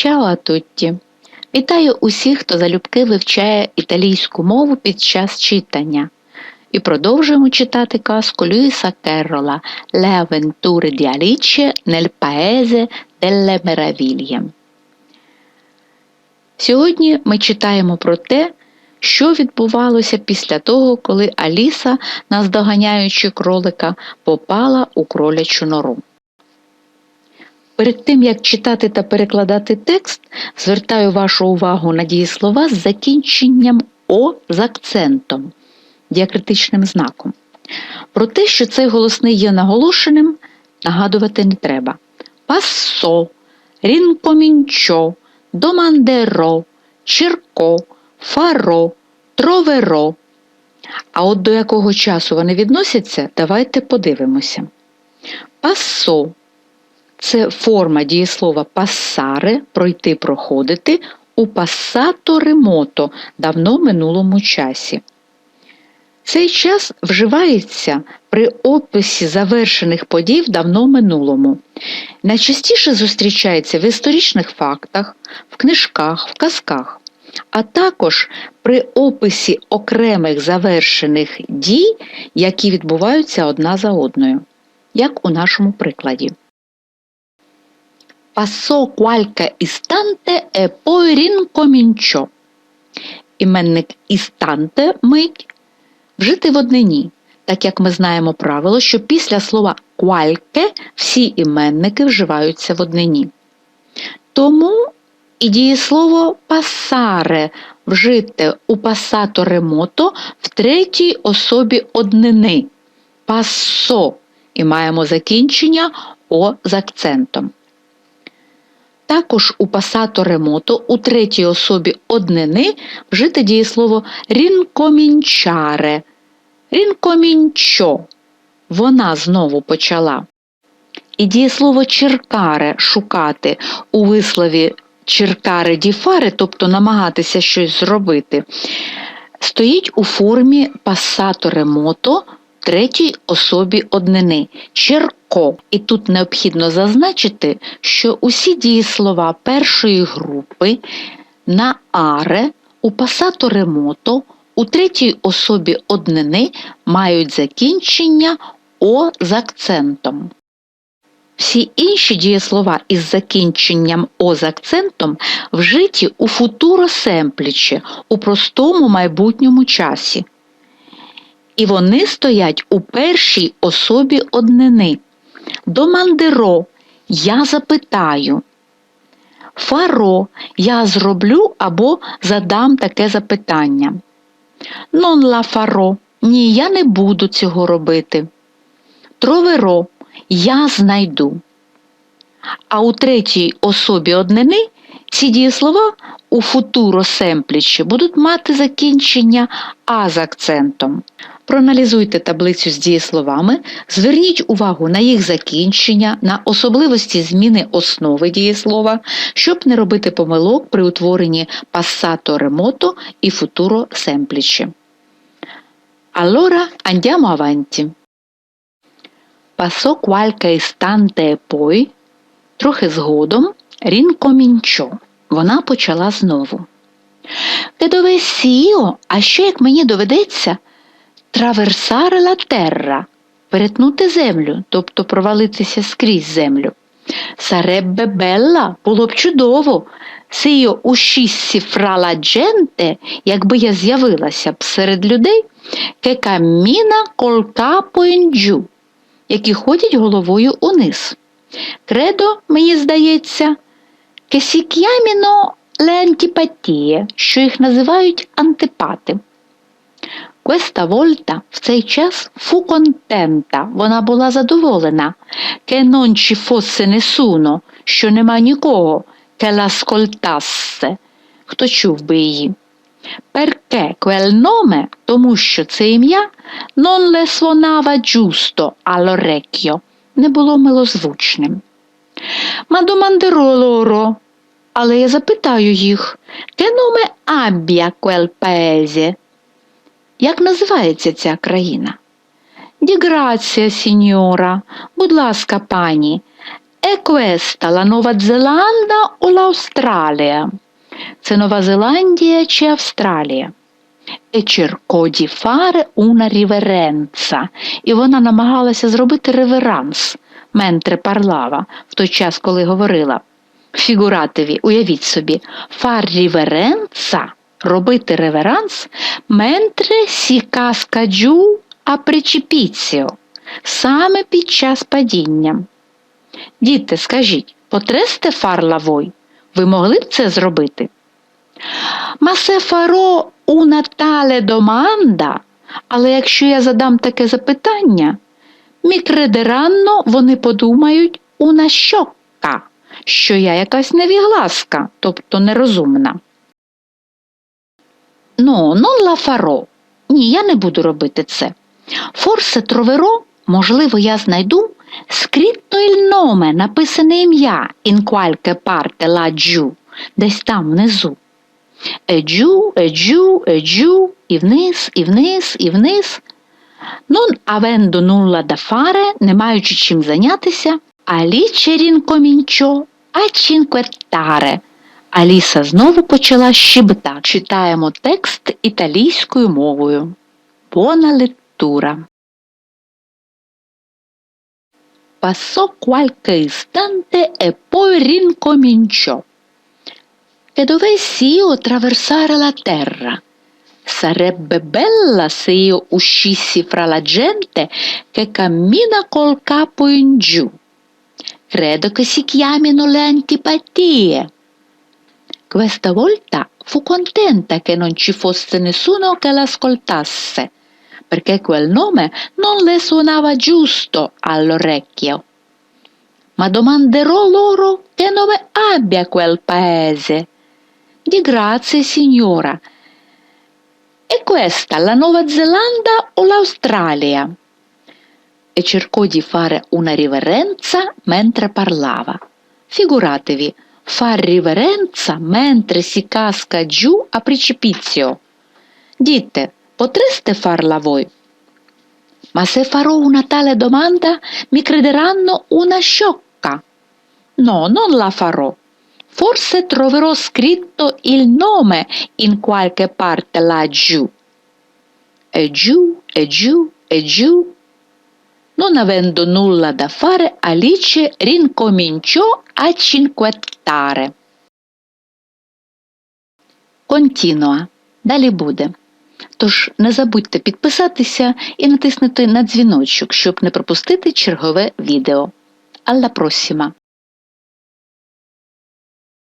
Чао тутті! Вітаю усіх, хто залюбки вивчає італійську мову під час читання. І продовжуємо читати казку Люїса Керрола Le avventure di Alice nel paese delle. Сьогодні ми читаємо про те, що відбувалося після того, коли Аліса, наздоганяючи кролика, попала у кролячу нору. Перед тим, як читати та перекладати текст, звертаю вашу увагу на дієслова з закінченням О з акцентом, діакритичним знаком. Про те, що цей голосний є наголошеним, нагадувати не треба. Пассо, рінкомінчо, домандеро, чирко, фаро, троверо. А от до якого часу вони відносяться, давайте подивимося. Пассо це форма дієслова пасаре пройти, проходити у пасато ремото давно минулому часі. Цей час вживається при описі завершених подій в давно минулому. Найчастіше зустрічається в історичних фактах, в книжках, в казках, а також при описі окремих завершених дій, які відбуваються одна за одною, як у нашому прикладі. Passò qualche istante e poi rincominciò. Іменник істанте мить вжити в однині, так як ми знаємо правило, що після слова qualche всі іменники вживаються в однині. Тому і дієслово passare вжите у passato remoto в третій особі однини passò і маємо закінчення О з акцентом. Також у пасато ремото у третій особі однини вжите дієслово рінкомінчаре. Рінкомінчо. Вона знову почала. І дієслово черкаре шукати у вислові черкаре діфаре, тобто намагатися щось зробити, стоїть у формі пасато ремото третій особі однини черко. І тут необхідно зазначити, що усі дієслова першої групи на аре у пасато ремото у третій особі однини мають закінчення О з акцентом. Всі інші дієслова із закінченням О з акцентом вжиті у футуро семпліче, у простому майбутньому часі і вони стоять у першій особі однини. Домандеро я запитаю. Фаро я зроблю або задам таке запитання. Нон ла фаро, ні, я не буду цього робити. Троверо я знайду. А у третій особі однини ці дієслова у футуро семплічі будуть мати закінчення А з акцентом. Проаналізуйте таблицю з дієсловами, зверніть увагу на їх закінчення, на особливості зміни основи дієслова, щоб не робити помилок при утворенні passato remoto і futuro semplice. Allora andiamo avanti. Passò qualche istante e poi, трохи згодом, рінкомінчо. Вона почала знову. Де довесіо, а що як мені доведеться? Траверсаре ла терра перетнути землю, тобто провалитися скрізь землю. Сареббе белла було б чудово. Io uscissi fra la gente, якби я з'явилася б серед людей, cammina col capo які ходять головою униз. Кредо, мені здається, si chiamino що їх називають антипати. Questa volta в цей час fu contenta, вона була задоволена, che non ci fosse nessuno, що нема нікого, che l'ascoltasse, хто чув би її. Perché quel nome, тому що це ім'я non le suonava giusto all'orecchio, не було милозвучним. Ma domanderò loro, але я запитаю їх, che nome abbia quel paese? Як називається ця країна? Діграція, сіньора, будь ласка, пані, questa la Nuova Zelanda o l'Australia? Це Нова Зеландія чи Австралія? Cercò di fare una. І вона намагалася зробити реверанс, ментре парлава, в той час, коли говорила. Фігуративі, уявіть собі, far riverenza – робити реверанс, casca giù a precipizio – саме під час падіння. Діти, скажіть, потресте фар лавой? Ви могли б це зробити? Se farò una tale domanda, але якщо я задам таке запитання, crederanno, вони подумають una sciocca, що я якась невігласка, тобто нерозумна. No, non la farò. Ні, я не буду робити це. Forse troverò, можливо, я знайду scritto il nome, написане ім'я in qualche parte laggiù, десь там внизу. Е giù, е giù, е giù, і вниз, і вниз, і вниз. Non avendo nulla da fare, не маючи чим зайнятися, Alice rincominciò a cinquettare. Аліса знову почала щебетати. Читаємо текст італійською мовою. Buona lettura. Passò qualche istante e poi rincominciò. E dovessi io attraversare la terra? Sarebbe bella se io uscissi fra la gente che cammina col capo in giù. Credo che si chiamino le antipatie. Questa volta fu contenta che non ci fosse nessuno che l'ascoltasse, perché quel nome non le suonava giusto all'orecchio. Ma domanderò loro che nome abbia quel paese. Di grazie, signora. È questa la Nuova Zelanda o l'Australia? E cercò di fare una riverenza mentre parlava. Figuratevi, far riverenza mentre si casca giù a precipizio. Dite, potreste farla voi? Ma se farò una tale domanda mi crederanno una sciocca. No, non la farò. Forse troverò scritto il nome in qualche parte laggiù. E giù, e giù, e giù. Non avendo nulla da fare, Alice rincominciò a cinquettare. Контінуа. Далі буде. Тож не забудьте підписатися і натиснути на дзвіночок, щоб не пропустити чергове відео. Alla prossima!